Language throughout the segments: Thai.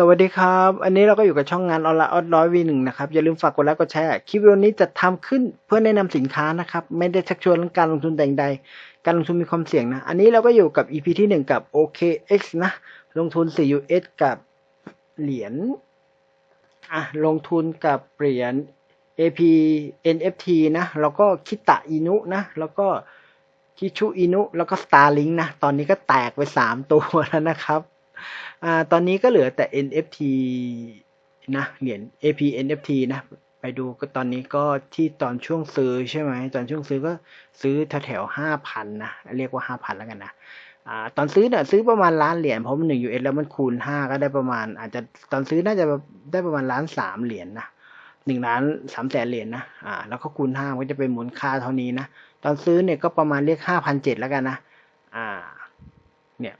สวัสดีครับ อันนี้เราก็อยู่กับช่องงานออนไลน์ออดร้อยวีหนึ่งนะครับ อย่าลืมฝากกดไลค์กดแชร์ คลิปวิดีโอนี้จะทำขึ้นเพื่อแนะนำสินค้านะครับ ไม่ได้ชักชวนเรื่องการลงทุนแต่งใด การลงทุนมีความเสี่ยงนะ อันนี้เราก็อยู่กับ EP ที่หนึ่งกับ OKX นะ ลงทุน 4US กับเหรียญ อะ ลงทุนกับเหรียญ AP NFT นะ แล้วก็คิตะอินุนะ แล้วก็คิชูอินุ แล้วก็ Starlink นะ ตอนนี้ก็แตกไปสามตัวแล้วนะครับ อ่าตอนนี้ก็เหลือแต่ NFT นะเหรียญ AP NFT นะไปดูก็ตอนนี้ก็ที่ตอนช่วงซื้อใช่ไหมตอนช่วงซื้อก็ซื้อแถวแถวห้าพันนะเรียกว่าห้าพันแล้วกันนะอตอนซื้อเนี่ยซื้อประมาณล้านเหรียญเพราะมันหนึ่ง US แล้วมันคูณห้าก็ได้ประมาณ อาจจะตอนซื้อน่าจะได้ประมาณล้านสามเหรียญนะหนึ่งล้านสามแสนเหรียญนะอ่าแล้วก็คูณห้าก็จะเป็นมูลค่าเท่านี้นะตอนซื้อเนี่ยก็ประมาณเรียกห้าพันเจ็ดแล้วกันนะอ่าเนี่ย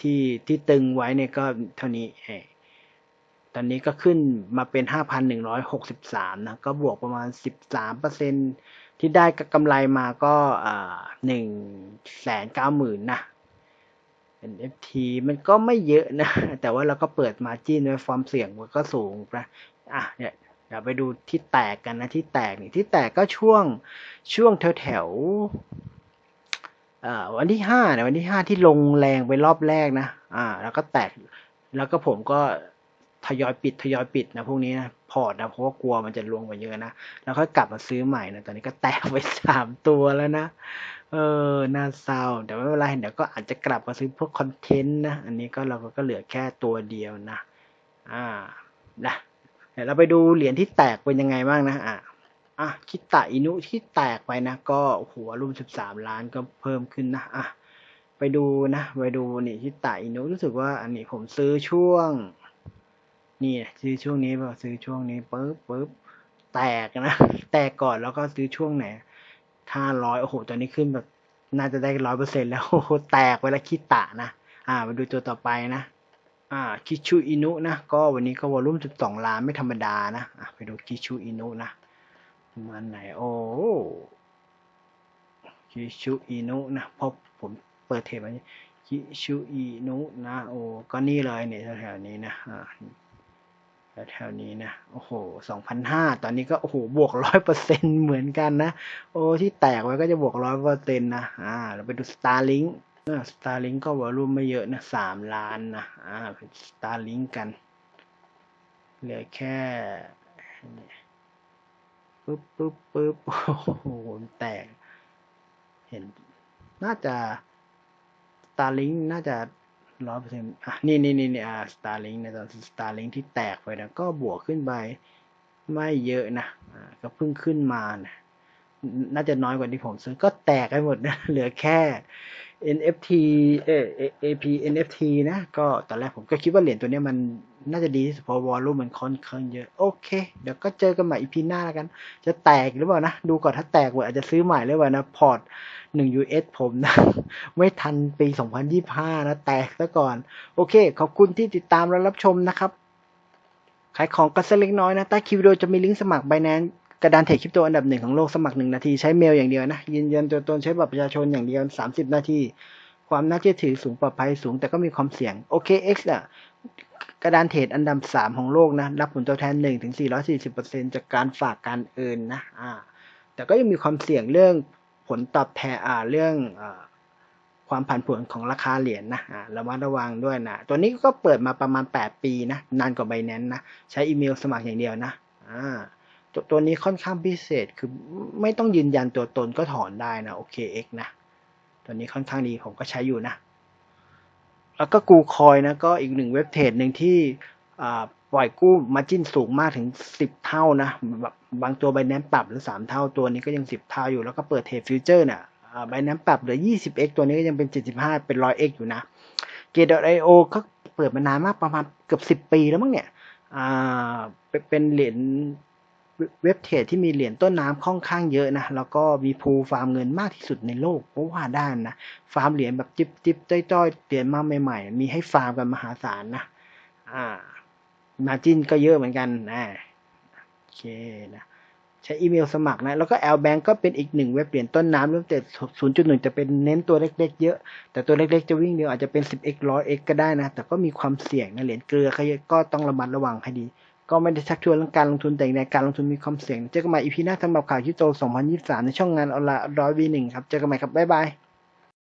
ที่ที่ตึงไว้เนี่ยก็เท่านี้เองตอนนี้ก็ขึ้นมาเป็นห้าพันหนึ่งร้อยหกสิบสามนะ ก็บวกประมาณสิบสามเปอร์เซ็นที่ได้กำไรมาก็หนึ่งแสนเก้าหมื่นนะ NFT มันก็ไม่เยอะนะ แต่ว่าเราก็เปิดมาจิ้นไว้ความเสี่ยงมันก็สูงนะอะเนี่ยเดี๋ยวไปดูที่แตกกันนะที่แตกนี่ที่แตกก็ช่วงช่วงแถวแถว วันที่ห้าเนี่ยวันที่ห้าที่ลงแรงไปรอบแรกนะ อ่า แล้วก็แตก แล้วก็ผมก็ทยอยปิดทยอยปิดนะพวกนี้นะพอร์ตนะเพราะว่ากลัวมันจะลวงไปเยอะนะแล้วค่อยกลับมาซื้อใหม่นะตอนนี้ก็แตกไปสามตัวแล้วนะเออน่าเศร้าแต่ไม่เป็นไรเดี๋ยวก็อาจจะกลับมาซื้อพวกคอนเทนต์นะอันนี้ก็เราก็เหลือแค่ตัวเดียวนะ อ่านะเดี๋ยวเราไปดูเหรียญที่แตกเป็นยังไงบ้างนะอะ อะคิตะอินุที่แตกไปนะ ก็หัวรุ่มสิบสามล้านก็เพิ่มขึ้นนะอะไปดูนะไปดูนี่คิตะอินุรู้สึกว่าอันนี้ผมซื้อช่วง นี่ซื้อช่วงนี้ป่ะซื้อช่วงนี้ปึ๊บปึ๊บแตกนะ แตกก่อนแล้วก็ซื้อช่วงไหนห้าร้อยโอ้โหตอนนี้ขึ้นแบบน่าจะได้ร้อยเปอร์เซ็นแล้วโอ้โหแตกไปแล้วคิตะนะ อ่ามาดูตัวต่อไปนะอ่าคิชูอินุนะ ก็วันนี้ก็วอลุ่มสิบสองล้านไม่ธรรมดานะ อะไปดูคิชูอินุนะประ มันไหนโอ้คิชูอินุนะพราะผมเปิดเทปไว้คิชูอินุนะโอ้ก็นี่เลยเนี่ยแถวๆนี้นะอ่าแถวๆนี้นะ โอ้โหสองพันห้าตอนนี้ก็ โอ้โห บวกร้อยเปอร์เซ็นเหมือนกันนะ โอ้ ที่แตกไว้ก็จะบวกร้อยเปอร์เซ็นนะ อ่า เราไปดู Starlink สตาร์ลิงก็วอลุ่มไม่เยอะนะสามล้านนะ อ่าเป็น Starlink กัน เหลือแค่ ปึ๊บปึ๊บปึ๊บโอ้โหแตก เห็น น่าจะ Starlink น่าจะร้อยเปอร์เซ็นต์อะนี่นี่นี่นี่อ่า Starlink ในตอน Starlink ที่แตกไปนะก็บวกขึ้นไปไม่เยอะนะอ่าก็เพิ่งขึ้นมานะน่าจะน้อยกว่าที่ผมซื้อก็แตกไปหมดนะเหลือแค่ NFT เออ AP NFT นะ ก็ตอนแรกผมก็คิดว่าเหรียญตัวนี้มัน น่าจะดีที่สุดเพราะวอลลุ่มมันค่อนข้างเยอะ โอเค เดี๋ยวก็เจอกันใหม่ EP หน้าแล้วกัน จะแตกหรือเปล่านะ ดูก่อนถ้าแตกอาจจะซื้อใหม่หรือเปล่านะพอร์ตหนึ่ง US ผมนะ ไม่ทันปี 2025 นะ แตกซะก่อน โอเค ขอบคุณที่ติดตามและรับชมนะครับขายของกันสักเล็กน้อยนะ ใต้คลิปวิดีโอจะมีลิงก์สมัคร Binance กระดานเทรดคริปโตอันดับหนึ่งของโลกสมัครหนึ่งนาทีใช้เมลอย่างเดียวนะ ยืนยันตัวตนใช้บัตรประชาชนอย่างเดียว 30 นาที ความน่าเชื่อถือสูงปลอดภัยสูงแต่ก็มีความเสี่ยง OKX อะ กระดานเทรดอันดับสามของโลกนะ รับผลตอบแทน1ถึง440%จากการฝากการเอินนะอ่าแต่ก็ยังมีความเสี่ยงเรื่องผลตอบแทนอ่าเรื่องอความผันผวนของราคาเหรียญนะอ่าระมัดระวังด้วยนะ ตัวนี้ก็เปิดมาประมาณ 8 ปีนะ นานกว่าไบแนนนะ ใช้อีเมลสมัครอย่างเดียวนะอ่าตัวตัวนี้ค่อนข้างพิเศษคือไม่ต้องยืนยันตัวตนก็ถอนได้นะ OKX นะ ตัวนี้ค่อนข้างดีผมก็ใช้อยู่นะ แล้วก็กูคอยนะก็อีกหนึ่งเว็บเทรดหนึ่งที่ปล่อยกู้มาจิ้นสูงมากถึงสิบเท่านะแบบบางตัวใบแนนปรับหรือสามเท่าตัวนี้ก็ยังสิบเท่าอยู่แล้วก็เปิดเทรดฟิวเจอร์เนี่ยใบแนนปรับเหลือยี่สิบ x ตัวนี้ก็ยังเป็นเจ็ดสิบห้าเป็นร้อย x อยู่นะเกดไอโอก็เปิดมานานมากประมาณเกือบสิบปีแล้วมั้งเนี่ยอ่าเป็นเหรียญ เว็บเทรดที่มีเหรียญต้นน้ำค่อนข้างเยอะนะ แล้วก็มีพูฟาร์มเงินมากที่สุดในโลกเพราะว่าด้านนะ ฟาร์มเหรียญแบบจิบจิบจ้อยจ้อยเหรียญมาใหม่ ๆ มีให้ฟาร์มกันมหาศาลนะ อ่า มาจินก็เยอะเหมือนกันนะโอเคนะใช้อีเมลสมัครนะ แล้วก็ L Bank ก็เป็นอีกหนึ่งเว็บเหรียญต้นน้ำเริ่มแต่ 0.1 จะเป็นเน้นตัวเล็ก ๆ เยอะ แต่ตัวเล็ก ๆ จะวิ่งเร็วอาจจะเป็น 10x 100x ก็ได้นะ แต่ก็มีความเสี่ยงนะ เหรียญเกลือก็ต้องระมัดระวังให้ดี ก็ไม่ได้ชักชวนเรื่องการลงทุนแต่ในการลงทุนมีความเสี่ยง เจอกันใหม่อีพีหน้าสำหรับข่าวคริปโต 2023 ในช่องงานออนไลน์ร้อยวีหนึ่งครับ เจอกันใหม่ครับ บ๊ายบาย